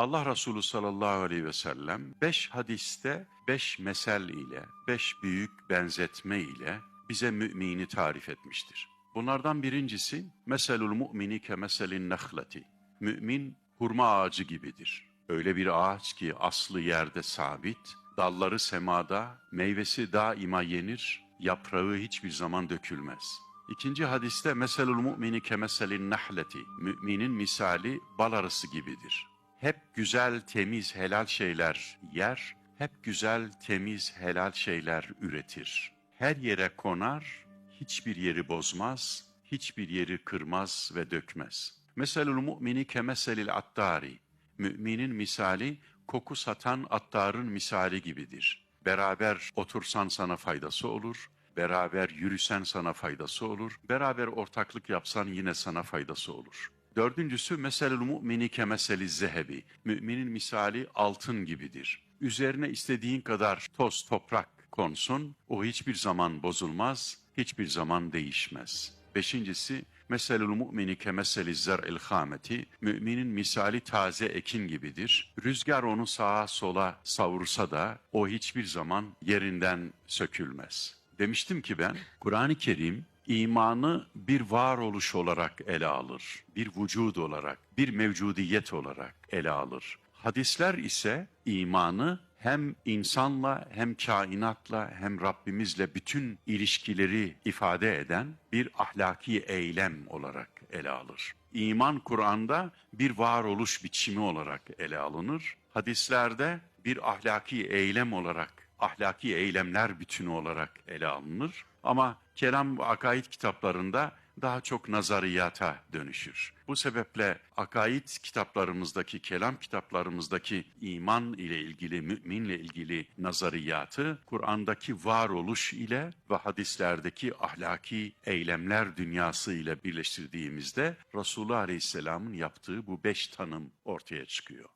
Allah Resulü sallallahu aleyhi ve sellem beş hadiste beş mesel ile, beş büyük benzetme ile bize mümini tarif etmiştir. Bunlardan birincisi, meselul mu'mini ke meselin nehleti. Mümin hurma ağacı gibidir. Öyle bir ağaç ki aslı yerde sabit, dalları semada, meyvesi daima yenir, yaprağı hiçbir zaman dökülmez. İkinci hadiste meselul mu'mini ke meselin nahleti. Müminin misali bal arısı gibidir. Hep güzel, temiz, helal şeyler yer, hep güzel, temiz, helal şeyler üretir. Her yere konar, hiçbir yeri bozmaz, hiçbir yeri kırmaz ve dökmez. Meselul mu'mini kemeselil attari. Müminin misali koku satan attarın misali gibidir. Beraber otursan sana faydası olur, beraber yürüsen sana faydası olur, beraber ortaklık yapsan yine sana faydası olur. Dördüncüsü meselul mu'mini kemeseli zehebi. Müminin misali altın gibidir. Üzerine istediğin kadar toz toprak konsun, o hiçbir zaman bozulmaz, hiçbir zaman değişmez. Beşincisi, meselul mu'mini kemeseli zer'il hameti, müminin misali taze ekin gibidir. Rüzgar onu sağa sola savursa da o hiçbir zaman yerinden sökülmez. Demiştim ki ben, Kur'an-ı Kerim imanı bir varoluş olarak ele alır, bir vücud olarak, bir mevcudiyet olarak ele alır. Hadisler ise imanı hem insanla hem kainatla hem Rabbimizle bütün ilişkileri ifade eden bir ahlaki eylem olarak ele alır. İman Kur'an'da bir varoluş biçimi olarak ele alınır. Hadislerde bir ahlaki eylem olarak, ahlaki eylemler bütünü olarak ele alınır. Ama kelam akaid kitaplarında daha çok nazariyata dönüşür. Bu sebeple akaid kitaplarımızdaki, kelam kitaplarımızdaki iman ile ilgili, müminle ilgili nazariyatı Kur'an'daki varoluş ile ve hadislerdeki ahlaki eylemler dünyası ile birleştirdiğimizde Resulullah Aleyhisselam'ın yaptığı bu beş tanım ortaya çıkıyor.